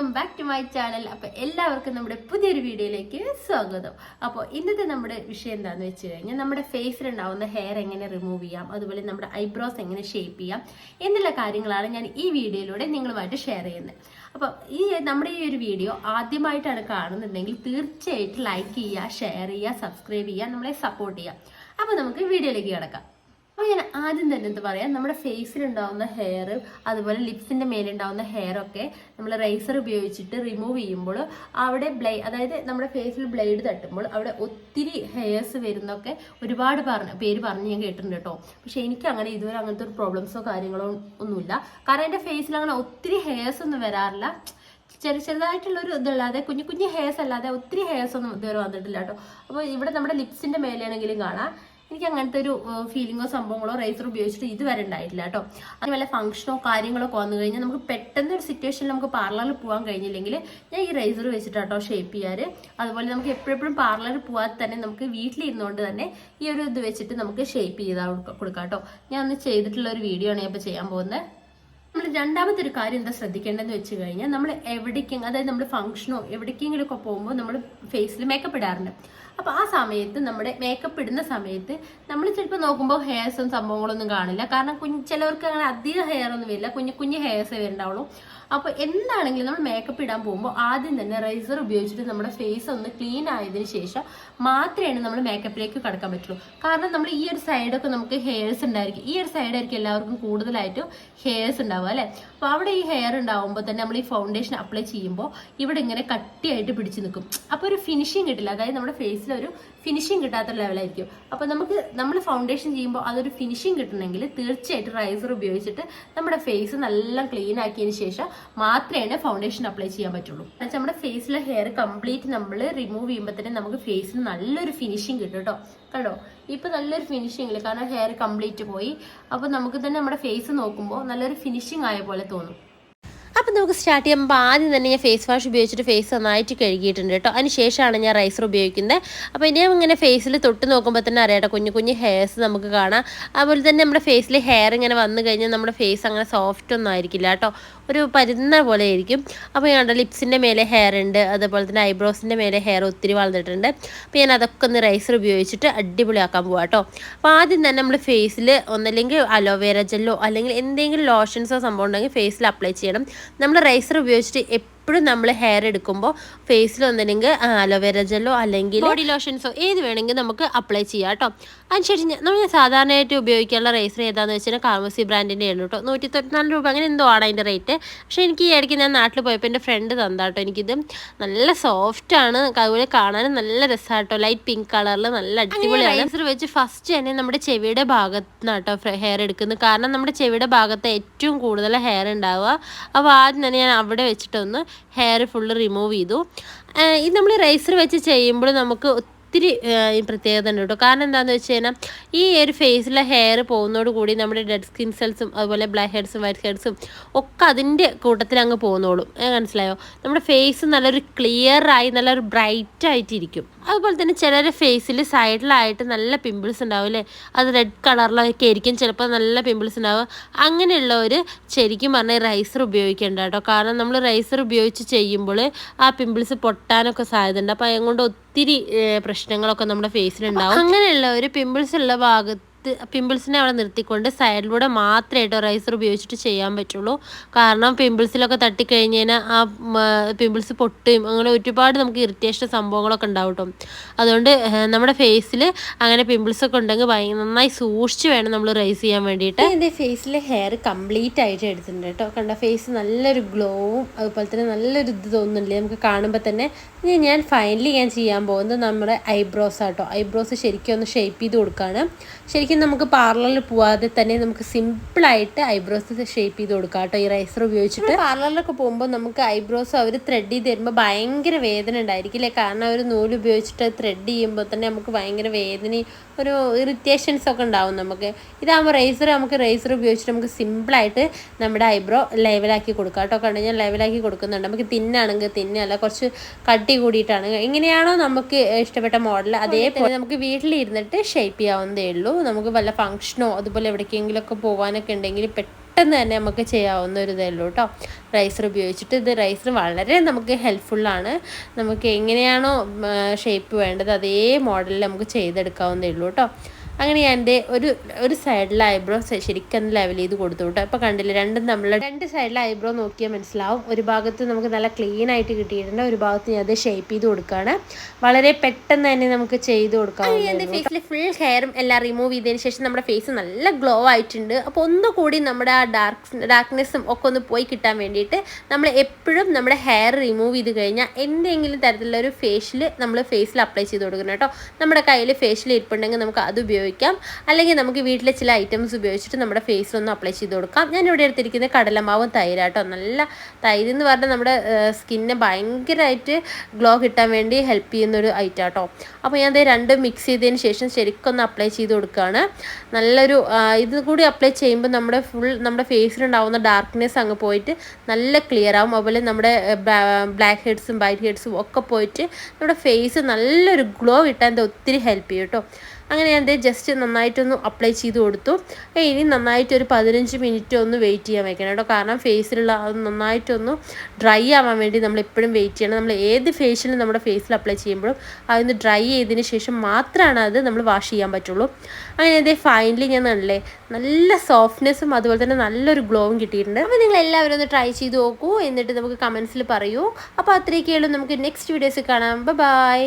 Welcome back to my channel. അപ്പോൾ എല്ലാവർക്കും നമ്മുടെ പുതിയൊരു വീഡിയോയിലേക്ക് സ്വാഗതം. അപ്പോൾ ഇന്നത്തെ നമ്മുടെ വിഷയം എന്താണെന്ന് വെച്ച് കഴിഞ്ഞാൽ നമ്മുടെ ഫേസിലുണ്ടാവുന്ന ഹെയർ എങ്ങനെ റിമൂവ് ചെയ്യാം അതുപോലെ നമ്മുടെ ഐബ്രോസ് എങ്ങനെ ഷേപ്പ് ചെയ്യാം എന്നുള്ള കാര്യങ്ങളാണ് ഞാൻ ഈ വീഡിയോയിലൂടെ നിങ്ങളുമായിട്ട് ഷെയർ ചെയ്യുന്നത്. അപ്പോൾ ഈ നമ്മുടെ ഈ ഒരു വീഡിയോ ആദ്യമായിട്ടാണ് കാണുന്നുണ്ടെങ്കിൽ തീർച്ചയായിട്ടും ലൈക്ക് ചെയ്യുക ഷെയർ ചെയ്യുക സബ്സ്ക്രൈബ് ചെയ്യുക നമ്മളെ സപ്പോർട്ട് ചെയ്യുക. അപ്പോൾ നമുക്ക് വീഡിയോയിലേക്ക് കിടക്കാം. അപ്പോൾ ഞാൻ ആദ്യം തന്നെ എന്താ പറയാം നമ്മുടെ ഫേസിലുണ്ടാവുന്ന ഹെയർ അതുപോലെ ലിപ്സിന്റെ മേലുണ്ടാവുന്ന ഹെയർ ഒക്കെ നമ്മൾ റൈസർ ഉപയോഗിച്ചിട്ട് റിമൂവ് ചെയ്യുമ്പോൾ അവിടെ ബ്ലൈ അതായത് നമ്മുടെ ഫേസിൽ ബ്ലേഡ് തട്ടുമ്പോൾ അവിടെ ഒത്തിരി ഹെയർസ് വരുന്നൊക്കെ ഒരുപാട് പറഞ്ഞ പേര് പറഞ്ഞ് ഞാൻ കേട്ടിട്ടുണ്ട് കേട്ടോ. പക്ഷേ എനിക്ക് അങ്ങനെ ഇതുവരെ അങ്ങനത്തെ ഒരു പ്രോബ്ലംസോ കാര്യങ്ങളോ ഒന്നുമില്ല. കാരണം എന്റെ ഫേസിൽ അങ്ങനെ ഒത്തിരി ഹെയർസ് ഒന്നും വരാറില്ല. ചെറിയ ചെറുതായിട്ടുള്ള ഒരു ഇതല്ലാതെ കുഞ്ഞു കുഞ്ഞു ഹെയർസ് അല്ലാതെ ഒത്തിരി ഹെയർസ് ഒന്നും ഇതുവരെ വന്നിട്ടില്ല കേട്ടോ. അപ്പോൾ ഇവിടെ നമ്മുടെ ലിപ്സിന്റെ മേലെയാണെങ്കിലും കാണാം. എനിക്ക് അങ്ങനത്തെ ഒരു ഫീലിങ്ങോ സംഭവങ്ങളോ റൈസർ ഉപയോഗിച്ചിട്ട് ഇതുവരെ ഉണ്ടായിട്ടില്ല കേട്ടോ. അതിന് വല്ല ഫംഗ്ഷനോ കാര്യങ്ങളോ ഒക്കെ വന്നു കഴിഞ്ഞാൽ നമുക്ക് പെട്ടെന്ന് ഒരു സിറ്റുവേഷനിൽ നമുക്ക് പാർലറിൽ പോകാൻ കഴിഞ്ഞില്ലെങ്കിൽ ഞാൻ ഈ റൈസർ വെച്ചിട്ടാട്ടോ ഷേപ്പ് ചെയ്യാറ്. അതുപോലെ നമുക്ക് എപ്പോഴെപ്പോഴും പാർലറിൽ പോകാതെ തന്നെ നമുക്ക് വീട്ടിലിരുന്നുകൊണ്ട് തന്നെ ഈ ഒരു ഇത് വെച്ചിട്ട് നമുക്ക് ഷേപ്പ് ചെയ്താൽ കൊടുക്കാം കേട്ടോ. ഞാൻ ഒന്ന് ചെയ്തിട്ടുള്ള ഒരു വീഡിയോ ആണ് ഞാൻ ഇപ്പോൾ ചെയ്യാൻ പോകുന്നത് നമ്മൾ രണ്ടാമത്തെ ഒരു കാര്യം എന്താ ശ്രദ്ധിക്കേണ്ടതെന്ന് വെച്ച് കഴിഞ്ഞാൽ നമ്മൾ എവിടേക്കും അതായത് നമ്മൾ ഫംഗ്ഷനോ എവിടേക്കെങ്കിലും ഒക്കെ പോകുമ്പോൾ നമ്മൾ ഫേസിൽ മേക്കപ്പ് ഇടാറുണ്ട്. അപ്പോൾ ആ സമയത്ത് നമ്മുടെ മേക്കപ്പ് ഇടുന്ന സമയത്ത് നമ്മൾ ചിലപ്പോൾ നോക്കുമ്പോൾ ഹെയർസും സംഭവങ്ങളൊന്നും കാണില്ല. കാരണം കുഞ്ഞ് ചിലവർക്ക് അങ്ങനെ അധികം ഹെയർ ഒന്നും വരില്ല. കുഞ്ഞു കുഞ്ഞു ഹെയർസ് വരുന്നുണ്ടാവുള്ളൂ. അപ്പോൾ എന്താണെങ്കിലും നമ്മൾ മേക്കപ്പ് ഇടാൻ പോകുമ്പോൾ ആദ്യം തന്നെ റൈസർ ഉപയോഗിച്ചിട്ട് നമ്മുടെ ഫേസ് ഒന്ന് ക്ലീൻ ആയതിനു ശേഷം മാത്രമേ നമ്മൾ മേക്കപ്പിലേക്ക് കടക്കാൻ പറ്റുള്ളൂ. കാരണം നമ്മൾ ഈ ഒരു സൈഡൊക്കെ നമുക്ക് ഹെയർസ് ഉണ്ടായിരിക്കും. ഈ ഒരു സൈഡായിരിക്കും എല്ലാവർക്കും കൂടുതലായിട്ടും ഹെയർസ് ഉണ്ടാവുക അല്ലേ? അപ്പോൾ അവിടെ ഈ ഹെയർ ഉണ്ടാവുമ്പോൾ തന്നെ നമ്മൾ ഈ ഫൗണ്ടേഷൻ അപ്ലൈ ചെയ്യുമ്പോൾ ഇവിടെ ഇങ്ങനെ കട്ടിയായിട്ട് പിടിച്ചു നിൽക്കും. അപ്പോൾ ഒരു ഫിനിഷിങ് കിട്ടില്ല. അതായത് നമ്മുടെ ഫേസിൽ ഒരു ഫിനിഷിങ് കിട്ടാത്ത ലെവലായിരിക്കും അപ്പോൾ നമുക്ക് നമ്മൾ ഫൗണ്ടേഷൻ ചെയ്യുമ്പോൾ അതൊരു ഫിനിഷിങ് കിട്ടണമെങ്കിൽ തീർച്ചയായിട്ടും റൈസർ ഉപയോഗിച്ചിട്ട് നമ്മുടെ ഫേസ് നല്ല ക്ലീൻ ആക്കിയതിന് ശേഷം മാത്രമേ ഫൗണ്ടേഷൻ അപ്ലൈ ചെയ്യാൻ പറ്റുള്ളൂ. എന്നുവെച്ചാൽ നമ്മുടെ ഫേസിലെ ഹെയർ കംപ്ലീറ്റ് നമ്മൾ റിമൂവ് ചെയ്യുമ്പോൾ തന്നെ നമുക്ക് ഫേസിന് നല്ലൊരു ഫിനിഷിങ് കിട്ടും കേട്ടോ. കണ്ടോ? ഇപ്പോൾ നല്ലൊരു ഫിനിഷിങ് ഇല്ല? കാരണം ഹെയർ കംപ്ലീറ്റ് പോയി. അപ്പോൾ നമുക്ക് തന്നെ നമ്മുടെ ഫേസ് നോക്കുമ്പോൾ നല്ലൊരു ഫിനിഷിങ് ആയ പോലെ തോന്നും. അപ്പം നമുക്ക് സ്റ്റാർട്ട് ചെയ്യുമ്പോൾ ആദ്യം തന്നെ ഞാൻ ഫേസ് വാഷ് ഉപയോഗിച്ചിട്ട് ഫേസ് നന്നായിട്ട് കഴുകിയിട്ടുണ്ട് കേട്ടോ. അതിന് ശേഷമാണ് ഞാൻ റൈസർ ഉപയോഗിക്കുന്നത്. അപ്പോൾ ഇനി ഇങ്ങനെ ഫേസിൽ തൊട്ട് നോക്കുമ്പോൾ തന്നെ അറിയാം കേട്ടോ കുഞ്ഞു കുഞ്ഞു ഹെയർസ് നമുക്ക് കാണാം. അതുപോലെ തന്നെ നമ്മുടെ ഫേസിൽ ഹെയർ ഇങ്ങനെ വന്നു കഴിഞ്ഞാൽ നമ്മുടെ ഫേസ് അങ്ങനെ സോഫ്റ്റ് ഒന്നും ആയിരിക്കില്ല കേട്ടോ. ഒരു പരുന്ന പോലെ ആയിരിക്കും. അപ്പോൾ ഞാൻ ലിപ്സിന്റെ മേലെ ഹെയർ ഉണ്ട്. അതുപോലെ തന്നെ ഐബ്രോസിന്റെ മേലെ ഹെയർ ഒത്തിരി വളർന്നിട്ടുണ്ട്. അപ്പോൾ ഞാൻ അതൊക്കെ ഒന്ന് റൈസർ ഉപയോഗിച്ചിട്ട് അടിപൊളിയാക്കാൻ പോവാം കേട്ടോ. അപ്പോൾ ആദ്യം തന്നെ നമ്മുടെ ഫേസിൽ ഒന്നല്ലെങ്കിൽ അലോവേര ജെല്ലോ അല്ലെങ്കിൽ എന്തെങ്കിലും ലോഷൻസോ സംഭവം ഉണ്ടെങ്കിൽ ഫേസിൽ അപ്ലൈ ചെയ്യണം. നമ്മൾ റൈസർ ഉപയോഗിച്ചിട്ട് എപ്പോഴും നമ്മൾ ഹെയർ എടുക്കുമ്പോൾ ഫേസിൽ ഒന്നില്ലെങ്കിൽ അലോവേര ജെല്ലോ അല്ലെങ്കിൽ ബോഡി ലോഷൻസോ ഏത് വേണമെങ്കിൽ നമുക്ക് അപ്ലൈ ചെയ്യാം കേട്ടോ. അതിനുശേഷം ഞാൻ- നമ്മൾ സാധാരണയായിട്ട് ഉപയോഗിക്കാനുള്ള റേസർ ഏതാണെന്ന് വെച്ചാൽ കാർമസി ബ്രാൻഡിന്റെ ആണ് കേട്ടോ. നൂറ്റി തൊണ്ണൂറ്റി രൂപ അങ്ങനെ എന്തോ ആണ് അതിന്റെ റേറ്റ് പക്ഷേ എനിക്ക് ഈ ഇടയ്ക്ക് ഞാൻ നാട്ടിൽ പോയപ്പോൾ എന്റെ ഫ്രണ്ട് തന്നാട്ടോ എനിക്കിത് നല്ല സോഫ്റ്റ് ആണ്. അതുപോലെ കാണാനും നല്ല രസമാട്ടോ ലൈറ്റ് പിങ്ക് കളറിൽ നല്ല അടിപൊളിയാണ്. റേസർ വെച്ച് ഫസ്റ്റ് തന്നെ നമ്മുടെ ചെവിയുടെ ഭാഗത്ത് കേട്ടോ ഹെയർ എടുക്കുന്നത്. കാരണം നമ്മുടെ ചെവിയുടെ ഭാഗത്ത് ഏറ്റവും കൂടുതൽ ഹെയർ ഉണ്ടാവുക. അപ്പോൾ ആദ്യം തന്നെ ഞാൻ അവിടെ വെച്ചിട്ടൊന്ന് ഹെയർ ഫുള്ള് റിമൂവ് ചെയ്തു. ഇത് നമ്മൾ റൈസർ വെച്ച് ചെയ്യുമ്പോൾ നമുക്ക് ഒത്തിരി പ്രത്യേകത ഉണ്ട് കേട്ടോ. കാരണം എന്താണെന്ന് വെച്ച് കഴിഞ്ഞാൽ ഈ ഒരു ഫേസിലെ ഹെയർ പോകുന്നതോട് കൂടി നമ്മുടെ ഡെഡ് സ്കിൻ സെൽസും അതുപോലെ ബ്ലാക്ക് ഹെഡ്സും വൈറ്റ് ഹെഡ്സും ഒക്കെ അതിന്റെ കൂട്ടത്തിൽ അങ്ങ് പോകുന്നോളും മനസ്സിലായോ? നമ്മുടെ ഫേസ് നല്ലൊരു ക്ലിയർ ആയി നല്ലൊരു ബ്രൈറ്റ് ആയിട്ടിരിക്കും. അതുപോലെ തന്നെ ചിലരെ ഫേസിൽ സൈഡിലായിട്ട് നല്ല പിമ്പിൾസ് ഉണ്ടാവും അല്ലേ? അത് റെഡ് കളറിലൊക്കെ ആയിരിക്കും ചിലപ്പോൾ നല്ല പിമ്പിൾസ് ഉണ്ടാവും അങ്ങനെയുള്ളവർ ശരിക്കും പറഞ്ഞാൽ റൈസർ ഉപയോഗിക്കേണ്ട കേട്ടോ. കാരണം നമ്മൾ റൈസർ ഉപയോഗിച്ച് ചെയ്യുമ്പോൾ ആ പിമ്പിൾസ് പൊട്ടാനൊക്കെ സാധ്യതയുണ്ട്. അപ്പോൾ അതുകൊണ്ട് ഒത്തിരി പ്രശ്നങ്ങളൊക്കെ നമ്മുടെ ഫേസിലുണ്ടാവും അങ്ങനെയുള്ള ഒരു പിമ്പിൾസ് ഉള്ള ഭാഗത്ത് പിമ്പിൾസിനെ അവിടെ നിർത്തിക്കൊണ്ട് സൈഡിലൂടെ മാത്രമായിട്ട് റൈസർ ഉപയോഗിച്ചിട്ട് ചെയ്യാൻ പറ്റുള്ളൂ. കാരണം പിമ്പിൾസിലൊക്കെ തട്ടിക്കഴിഞ്ഞ് കഴിഞ്ഞാൽ ആ പിമ്പിൾസ് പൊട്ടുകയും അങ്ങനെ ഒരുപാട് നമുക്ക് ഇറിറ്റേഷൻ സംഭവങ്ങളൊക്കെ ഉണ്ടാവും കേട്ടോ. അതുകൊണ്ട് നമ്മുടെ ഫേസിൽ അങ്ങനെ പിമ്പിൾസ് ഒക്കെ ഉണ്ടെങ്കിൽ ഭയങ്കര നന്നായി സൂക്ഷിച്ച് വേണം നമ്മൾ റൈസ് ചെയ്യാൻ വേണ്ടിയിട്ട്. എന്റെ ഫേസിൽ ഹെയർ കംപ്ലീറ്റ് ആയിട്ട് എടുത്തിട്ടുണ്ട് കേട്ടോ. കണ്ട ഫേസ് നല്ലൊരു ഗ്ലോവും അതുപോലെ തന്നെ നല്ലൊരു ഇത് തോന്നുന്നില്ലേ നമുക്ക് കാണുമ്പോൾ തന്നെ ഇനി ഞാൻ ഫൈനലി ഞാൻ ചെയ്യാൻ പോകുന്നത് നമ്മുടെ ഐബ്രോസ് ആട്ടോ ഐബ്രോസ് ശരിക്കും ഒന്ന് ഷേപ്പ് ചെയ്ത് കൊടുക്കുകയാണ് ശരിക്കും നമുക്ക് പാർലറിൽ പോവാതെ തന്നെ നമുക്ക് സിമ്പിളായിട്ട് ഐബ്രോസ് ഷേപ്പ് ചെയ്ത് കൊടുക്കാം കേട്ടോ. ഈ റൈസർ ഉപയോഗിച്ചിട്ട്. പാർലറിലൊക്കെ പോകുമ്പോൾ നമുക്ക് ഐബ്രോസ് അവർ ത്രെഡ് ചെയ്ത് തരുമ്പോൾ ഭയങ്കര വേദന ഉണ്ടായിരിക്കില്ലേ കാരണം അവർ നൂൽ ഉപയോഗിച്ചിട്ട് ത്രെഡ് ചെയ്യുമ്പോൾ തന്നെ നമുക്ക് ഭയങ്കര വേദനയും ഒരു ഇറിറ്റേഷൻസ് ഒക്കെ ഉണ്ടാവും നമുക്ക്. ഇതാകുമ്പോൾ റേസർ നമുക്ക് റേസർ ഉപയോഗിച്ചിട്ട് നമുക്ക് സിമ്പിളായിട്ട് നമ്മുടെ ഐബ്രോ ലെവലാക്കി കൊടുക്കാം കേട്ടോ. കണ്ടു? ഞാൻ ലെവലാക്കി കൊടുക്കുന്നുണ്ട്. നമുക്ക് തിന്നാണെങ്കിൽ തിന്നല്ല കുറച്ച് കട്ടി കൂടിയിട്ടാണ്. എങ്ങനെയാണോ നമുക്ക് ഇഷ്ടപ്പെട്ട മോഡൽ അതേപോലെ നമുക്ക് വീട്ടിലിരുന്നിട്ട് ഷേപ്പ് ചെയ്യാവുന്നതേ ഉള്ളൂ. നമുക്ക് വല്ല ഫംഗ്ഷനോ അതുപോലെ എവിടേക്കെങ്കിലും ഒക്കെ പോകാനൊക്കെ ഉണ്ടെങ്കിൽ പെട്ടെന്ന് പെട്ടെന്ന് തന്നെ നമുക്ക് ചെയ്യാവുന്ന ഒരു ഇതേ കേട്ടോ റൈസർ ഉപയോഗിച്ചിട്ട് ഇത് റൈസർ വളരെ നമുക്ക് ഹെൽപ്ഫുള്ളാണ് നമുക്ക് എങ്ങനെയാണോ ഷേപ്പ് വേണ്ടത് അതേ മോഡലിൽ നമുക്ക് ചെയ്തെടുക്കാവുന്നതേ ഉള്ളൂ കേട്ടോ അങ്ങനെ ഞാൻ എന്റെ ഒരു ഒരു സൈഡിലെ ഐബ്രോ ശരിക്കും ലെവൽ ചെയ്ത് കൊടുത്തു കേട്ടോ അപ്പോൾ കണ്ടില്ല രണ്ടും നമ്മൾ രണ്ട് സൈഡിലെ ഐബ്രോ നോക്കിയാൽ മനസ്സിലാവും. ഒരു ഭാഗത്ത് നമുക്ക് നല്ല ക്ലീൻ ആയിട്ട് കിട്ടിയിട്ടുണ്ട് ഒരു ഭാഗത്ത് ഞാൻ അത് ഷേപ്പ് ചെയ്ത് കൊടുക്കുകയാണ്. വളരെ പെട്ടെന്ന് തന്നെ നമുക്ക് ചെയ്ത് കൊടുക്കാം എന്റെ ഫേസിൽ ഫുൾ ഹെയറും എല്ലാം റിമൂവ് ചെയ്തതിന് ശേഷം നമ്മുടെ ഫേസ് നല്ല ഗ്ലോ ആയിട്ടുണ്ട്. അപ്പോൾ ഒന്നുകൂടി നമ്മുടെ ആ ഡാർക്ക് ഡാർക്ക്നെസ്സും ഒക്കെ ഒന്ന് പോയി കിട്ടാൻ വേണ്ടിയിട്ട് നമ്മൾ എപ്പോഴും നമ്മുടെ ഹെയർ റിമൂവ് ചെയ്ത് കഴിഞ്ഞാൽ എന്തെങ്കിലും തരത്തിലുള്ള ഒരു ഫേഷ്യൽ നമ്മൾ ഫേസിൽ അപ്ലൈ ചെയ്ത് കൊടുക്കണം കേട്ടോ. നമ്മുടെ കയ്യിൽ ഫേഷ്യൽ ഇരിപ്പുണ്ടെങ്കിൽ നമുക്ക് അത് ഉപയോഗിക്കാം. അല്ലെങ്കിൽ നമുക്ക് വീട്ടിലെ ചില ഐറ്റംസ് ഉപയോഗിച്ചിട്ട് നമ്മുടെ ഫേസിലൊന്ന് അപ്ലൈ ചെയ്ത് കൊടുക്കാം. ഞാൻ ഇവിടെ എടുത്തിരിക്കുന്ന കടലമാവും തൈരാട്ടോ നല്ല തൈര് എന്ന് പറഞ്ഞാൽ നമ്മുടെ സ്കിന്നെ ഭയങ്കരമായിട്ട് ഗ്ലോ കിട്ടാൻ വേണ്ടി ഹെൽപ്പ് ചെയ്യുന്ന ഒരു ഐറ്റം കേട്ടോ അപ്പോൾ ഞാൻ അത് രണ്ടും മിക്സ് ചെയ്തതിന് ശേഷം ശരിക്കൊന്ന് അപ്ലൈ ചെയ്ത് കൊടുക്കുകയാണ് നല്ലൊരു ഇത് കൂടി അപ്ലൈ ചെയ്യുമ്പോൾ നമ്മുടെ ഫുൾ നമ്മുടെ ഫേസിലുണ്ടാവുന്ന ഡാർക്ക്നെസ് അങ്ങ് പോയിട്ട് നല്ല ക്ലിയർ ആവും. അതുപോലെ നമ്മുടെ ബ്ലാക്ക് ഹെഡ്സും വൈറ്റ് ഹെഡ്സും ഒക്കെ പോയിട്ട് നമ്മുടെ ഫേസ് നല്ലൊരു ഗ്ലോ കിട്ടാൻ ഇത് ഒത്തിരി ഹെൽപ്പ് ചെയ്യും കേട്ടോ അങ്ങനെ ഞാൻ ജസ്റ്റ് നന്നായിട്ടൊന്ന് അപ്ലൈ ചെയ്ത് കൊടുത്തു. ഇനി നന്നായിട്ട് ഒരു പതിനഞ്ച് മിനിറ്റ് ഒന്ന് വെയിറ്റ് ചെയ്യാൻ വെക്കണം കേട്ടോ. കാരണം ഫേസിലുള്ള നന്നായിട്ടൊന്ന് ഡ്രൈ ആവാൻ വേണ്ടി നമ്മൾ എപ്പോഴും വെയിറ്റ് ചെയ്യണം. നമ്മൾ ഏത് ഫേഷ്യലും നമ്മുടെ ഫേസിൽ അപ്ലൈ ചെയ്യുമ്പോഴും അതൊന്ന് ഡ്രൈ ചെയ്തതിന് ശേഷം മാത്രമാണ് അത് നമ്മൾ വാഷ് ചെയ്യാൻ പറ്റുള്ളൂ. അങ്ങനെ അതേ ഫൈനലി ഞാൻ നല്ലേ നല്ല സോഫ്റ്റ്നെസ്സും അതുപോലെ തന്നെ നല്ലൊരു ഗ്ലോവും കിട്ടിയിട്ടുണ്ട്. അപ്പോൾ നിങ്ങൾ എല്ലാവരും ഒന്ന് ട്രൈ ചെയ്ത് നോക്കൂ. എന്നിട്ട് നമുക്ക് കമൻസിൽ പറയൂ. അപ്പോൾ അത്രയൊക്കെയുള്ളൂ നമുക്ക് നെക്സ്റ്റ് വീഡിയോസ് കാണാം. ബൈ